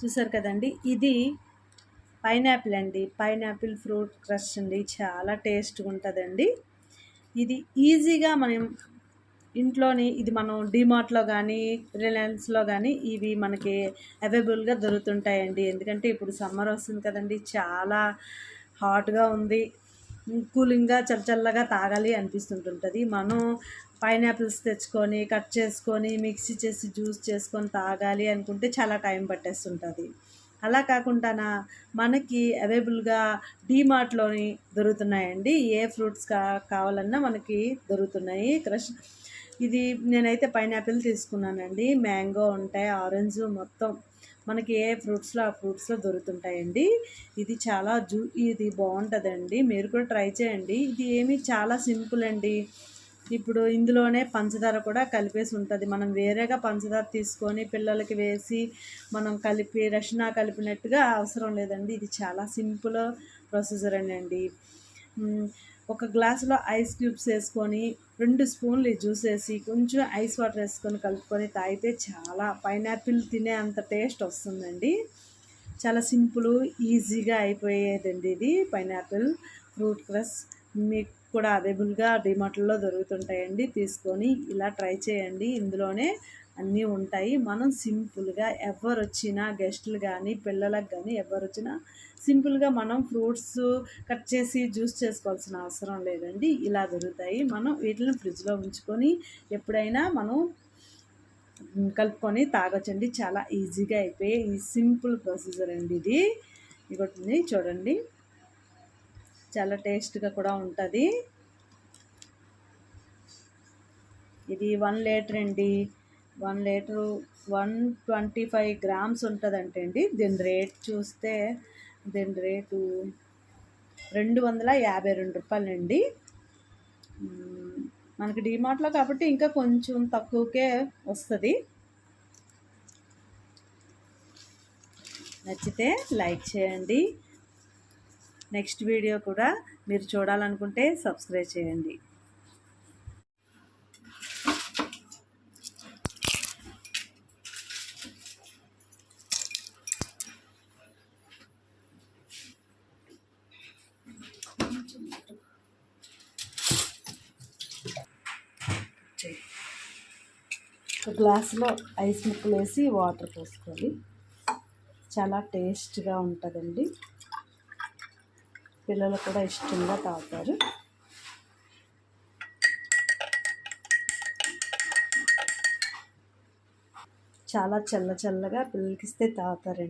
చూసారు కదండి? ఇది పైనాపిల్ అండి. పైనాపిల్ ఫ్రూట్ క్రష్ అండి. చాలా టేస్ట్గా ఉంటుందండి. ఇది ఈజీగా మనం ఇంట్లోని ఇది మనం డిమార్ట్లో కానీ రిలయన్స్లో కానీ ఇవి మనకి అవైలబుల్గా దొరుకుతుంటాయండి. ఎందుకంటే ఇప్పుడు సమ్మర్ వస్తుంది కదండి. చాలా హాట్గా ఉంది. కూలింగ్గా చల్లచల్లగా తాగాలి అనిపిస్తుంటుంటుంది. మనం పైనాపిల్స్ తెచ్చుకొని కట్ చేసుకొని మిక్సీ చేసి జ్యూస్ చేసుకొని తాగాలి అనుకుంటే చాలా టైం పట్టేస్తుంటుంది. అలా కాకుండా మనకి అవైలబుల్గా డీమార్ట్లోని దొరుకుతున్నాయండి. ఏ ఫ్రూట్స్ కా కావాలన్నా మనకి దొరుకుతున్నాయి. క్రష్ ఇది నేనైతే పైనాపిల్ తీసుకున్నానండి. మ్యాంగో ఉంటాయి ఆరెంజ్ మొత్తం మనకి ఏ ఫ్రూట్స్లో ఆ ఫ్రూట్స్లో దొరుకుతుంటాయండి? ఇది చాలా జూ ఇది బాగుంటుందండి. మీరు కూడా ట్రై చేయండి. ఇది ఏమి చాలా సింపుల్ అండి. ఇప్పుడు ఇందులోనే పంచదార కూడా కలిపేసి ఉంటుంది. మనం వేరేగా పంచదార తీసుకొని పిల్లలకి వేసి మనం కలిపి రక్షణ కలిపినట్టుగా అవసరం లేదండి. ఇది చాలా సింపుల్ ప్రొసీజర్ అండి. ఒక గ్లాసులో ఐస్ క్యూబ్స్ వేసుకొని రెండు స్పూన్లు జ్యూస్ వేసి కొంచెం ఐస్ వాటర్ వేసుకొని కలుపుకొని తాగితే చాలా పైనాపిల్ తినే అంత టేస్ట్ వస్తుందండి. చాలా సింపుల్ ఈజీగా అయిపోయేదండి ఇది పైనాపిల్ ఫ్రూట్ క్రస్ మీకు కూడా అవైలబుల్గా డిమార్ట్లో దొరుకుతుంటాయండి. తీసుకొని ఇలా ట్రై చేయండి. ఇందులోనే అన్నీ ఉంటాయి. మనం సింపుల్గా ఎవరు వచ్చినా గెస్టులు కానీ పిల్లలకు కానీ ఎవరు వచ్చినా సింపుల్గా మనం ఫ్రూట్స్ కట్ చేసి జ్యూస్ చేసుకోవాల్సిన అవసరం లేదండి. ఇలా దొరుకుతాయి. మనం వీటిని ఫ్రిడ్జ్లో ఉంచుకొని ఎప్పుడైనా మనం కలుపుకొని తాగొచ్చండి. చాలా ఈజీగా అయిపోయి ఈ సింపుల్ ప్రొసీజర్ అండి ఇది. ఇంకోటి చూడండి. చాలా టేస్ట్గా కూడా ఉంటుంది. ఇది వన్ లీటర్ అండి. One litre one twenty five grams ఉంటుందంటే అండి. దీని రేట్ చూస్తే దీని రేటు రెండు వందల యాభై రెండు రూపాయలండి. మనకి డిమార్ట్లో కాబట్టి ఇంకా కొంచెం తక్కువకే వస్తుంది. నచ్చితే లైక్ చేయండి. నెక్స్ట్ వీడియో కూడా మీరు చూడాలనుకుంటే సబ్స్క్రైబ్ చేయండి. ఒక గ్లాసులో ఐస్ ముక్కలు వేసి వాటర్ పోసుకోవాలి చాలా టేస్ట్గా ఉంటుందండి. పిల్లలు కూడా ఇష్టంగా తాగుతారు. చాలా చల్ల చల్లగా పిల్లలకి ఇస్తే తాగుతారండి.